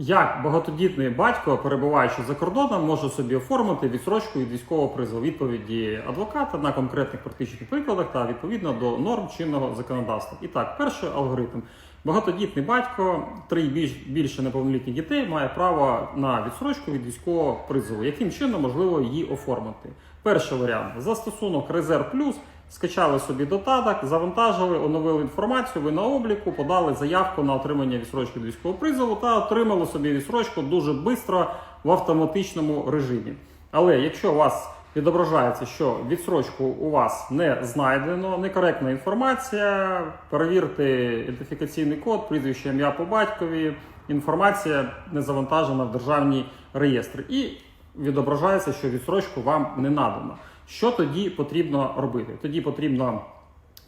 Як багатодітний батько, перебуваючи за кордоном, може собі оформити відсрочку від військового призову відповіді адвоката на конкретних практичних прикладах та відповідно до норм чинного законодавства? І так, перший алгоритм. Багатодітний батько, три більш більше неповнолітніх дітей має право на відсрочку від військового призову. Яким чином можливо її оформити? Перший варіант застосунок Резерв Плюс. Скачали собі додаток, завантажили, оновили інформацію, ви на обліку, подали заявку на отримання відсрочки військового призову та отримали собі відсрочку дуже швидко в автоматичному режимі. Але якщо у вас відображається, що відсрочку у вас не знайдено, некоректна інформація, перевірте ідентифікаційний код, прізвище ім'я по батькові, інформація не завантажена в державні реєстри. І відображається, що відсрочку вам не надано. Що тоді потрібно робити? Тоді потрібно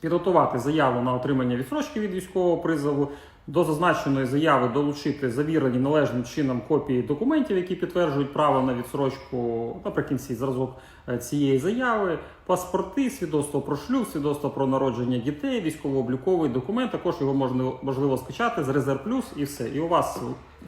підготувати заяву на отримання відсрочки від військового призову. До зазначеної заяви долучити завірені належним чином копії документів, які підтверджують право на відсрочку наприкінці зразок е, цієї заяви, паспорти, свідоцтво про шлюб, свідоцтво про народження дітей, військово-обліковий документ. Також його можна можливо скачати з Резерв Плюс і все. І у вас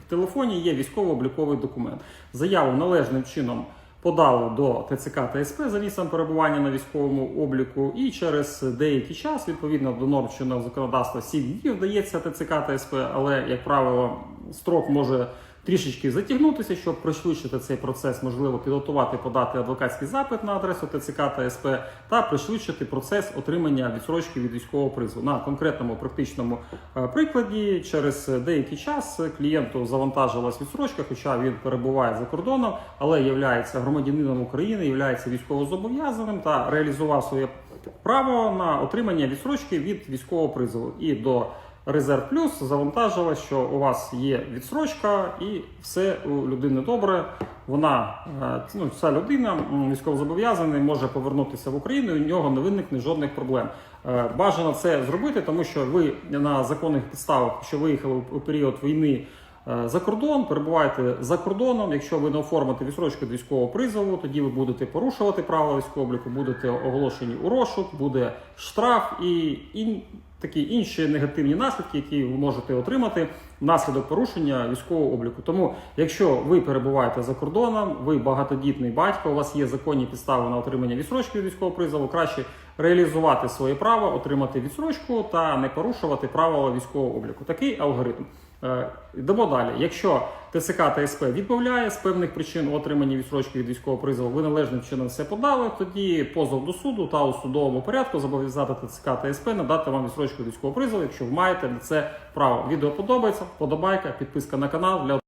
в телефоні є військово-обліковий документ. Заяву належним чином подали до ТЦК та СП за місцем перебування на військовому обліку, і через деякий час, відповідно до норм чинного законодавства, 7 днів дається ТЦК та СП, але як правило, строк може трішечки затягнутися, щоб пришвидшити цей процес, можливо, підготувати, подати адвокатський запит на адресу ТЦК та СП та пришвидшити процес отримання відсрочки від військового призову. На конкретному практичному е, прикладі через деякий час клієнту завантажилась відсрочка, хоча він перебуває за кордоном, але є громадянином України, є військовозобов'язаним та реалізував своє право на отримання відсрочки від військового призову. І до Резерв Плюс завантажила, що у вас є відсрочка, і все у людини добре. Вона е, ну, ця людина військовозобов'язаний може повернутися в Україну. і У нього не виникне жодних проблем. Е, Бажано це зробити, тому що ви на законних підставах, що виїхали у період війни. Е, За кордон перебуваєте за кордоном. Якщо ви не оформите відсрочку військового призову, тоді ви будете порушувати правила військового обліку, будете оголошені у розшук, буде штраф і, і такі інші негативні наслідки, які ви можете отримати внаслідок порушення військового обліку. Тому, якщо ви перебуваєте за кордоном, ви багатодітний батько, у вас є законні підстави на отримання відсрочки військового призову, краще реалізувати своє право, отримати відсрочку та не порушувати правила військового обліку. Такий алгоритм. Е, Йдемо далі. Якщо ТСК та СП відмовляє з певних причин отриманні відсрочки від військового призову, ви належним чином все подали, тоді позов до суду та у судовому порядку зобов'язати ТЦК та СП надати вам відсрочку від військового призову, якщо ви маєте на це право. Відео подобається, подобайка, підписка на канал для